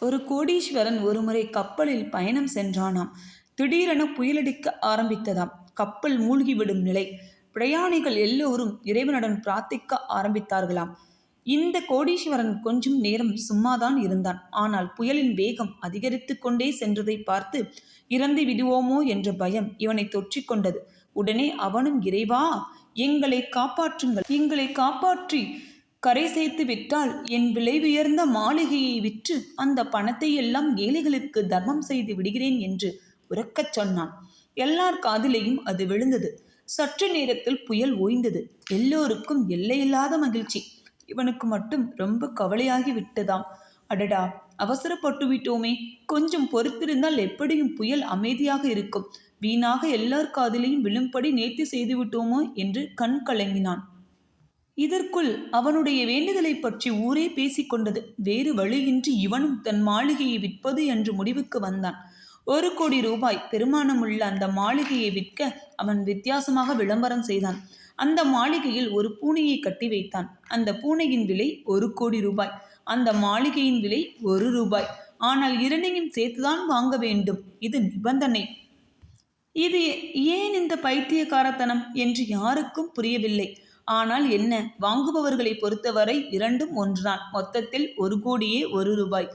ஒரு கோடீஸ்வரன் ஒருமுறை கப்பலில் பயணம் சென்றானாம். திடீரென புயலடிக்க ஆரம்பித்ததாம். கப்பல் மூழ்கிவிடும் நிலை. பிரயாணிகள் எல்லோரும் இறைவனுடன் பிரார்த்திக்க ஆரம்பித்தார்களாம். இந்த கோடீஸ்வரன் கொஞ்சம் நேரம் சும்மாதான் இருந்தான். ஆனால் புயலின் வேகம் அதிகரித்து கொண்டே சென்றதை பார்த்து இறந்து விடுவோமோ? என்ற பயம் இவனை தொற்றிக்கொண்டது உடனே அவனும் இறைவா? எங்களை காப்பாற்றுங்கள். எங்களை காப்பாற்றி கரை சேர்த்து விட்டால் என் விலை உயர்ந்த மாளிகையை விற்று அந்த பணத்தை எல்லாம் ஏழைகளுக்கு தர்மம் செய்து விடுகிறேன் என்று உறக்கச் சொன்னான். எல்லார் காதிலையும் அது விழுந்தது. சற்று நேரத்தில் புயல் ஓய்ந்தது. எல்லோருக்கும் எல்லையில்லாத மகிழ்ச்சி. இவனுக்கு மட்டும் ரொம்ப கவலையாகி விட்டதாம். அடடா அவசரப்பட்டு விட்டோமே. கொஞ்சம் பொறுத்திருந்தால் எப்படியும் புயல் அமைதியாக இருக்கும். வீணாக எல்லார் காதிலையும் விழும்படி நேர்த்தி செய்து விட்டோமோ என்று கண் கலங்கினான். இதற்குள் அவனுடைய வேண்டுதலை பற்றி ஊரே பேசிக்கொண்டது. வேறு வழியின்றி இவனும் தன் மாளிகையை விற்பது என்று முடிவுக்கு வந்தான். ஒரு கோடி ரூபாய் பெருமானமுள்ள அந்த மாளிகையை விற்க அவன் வித்தியாசமாக விளம்பரம் செய்தான். அந்த மாளிகையில் ஒரு பூனையை கட்டி வைத்தான். அந்த பூனையின் விலை ஒரு கோடி ரூபாய். அந்த மாளிகையின் விலை ஒரு ரூபாய். ஆனால் இரண்டையும் சேர்த்துதான் வாங்க வேண்டும். இது நிபந்தனை. இது ஏன் இந்த பைத்தியக்காரத்தனம் என்று யாருக்கும் புரியவில்லை. ஆனால் என்ன? வாங்குபவர்களை பொறுத்தவரை இரண்டும் ஒன்றுதான் மொத்தத்தில் ஒரு கோடியே ஒரு ரூபாய்.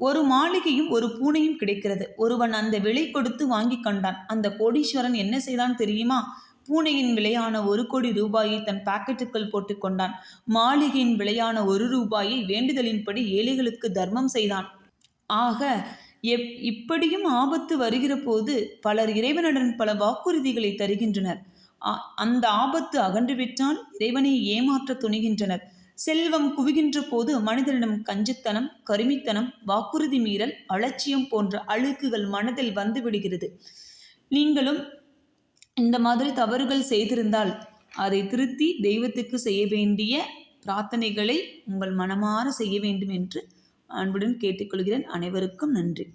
ஒரு மாளிகையும் ஒரு பூனையும் கிடைக்கிறது. ஒருவன் அந்த விலை கொடுத்து வாங்கி கண்டான். அந்த கோடீஸ்வரன் என்ன செய்தான் தெரியுமா? பூனையின் விலையான ஒரு கோடி ரூபாயை தன் பாக்கெட்டுக்குள் போட்டுக்கொண்டான் மாளிகையின் விலையான ஒரு ரூபாயை வேண்டுதலின்படி ஏழைகளுக்கு தர்மம் செய்தான். ஆக எப் இப்படியும் ஆபத்து வருகிற போது பலர் இறைவனுடன் பல வாக்குறுதிகளை தருகின்றனர். அந்த ஆபத்து அகன்றுவிட்டால் இறைவனை ஏமாற்ற துணிகின்றனர். செல்வம் குவிகின்ற போது மனிதனிடம் கஞ்சித்தனம் கருமித்தனம் வாக்குறுதி மீறல் அலட்சியம் போன்ற அழுக்குகள் மனதில் வந்து விடுகிறது. நீங்களும் இந்த மாதிரி தவறுகள் செய்திருந்தால் அதை திருத்தி தெய்வத்துக்கு செய்ய வேண்டிய பிரார்த்தனைகளை உங்கள் மனமாற செய்ய வேண்டும் என்று அன்புடன் கேட்டுக்கொள்கிறேன். அனைவருக்கும் நன்றி.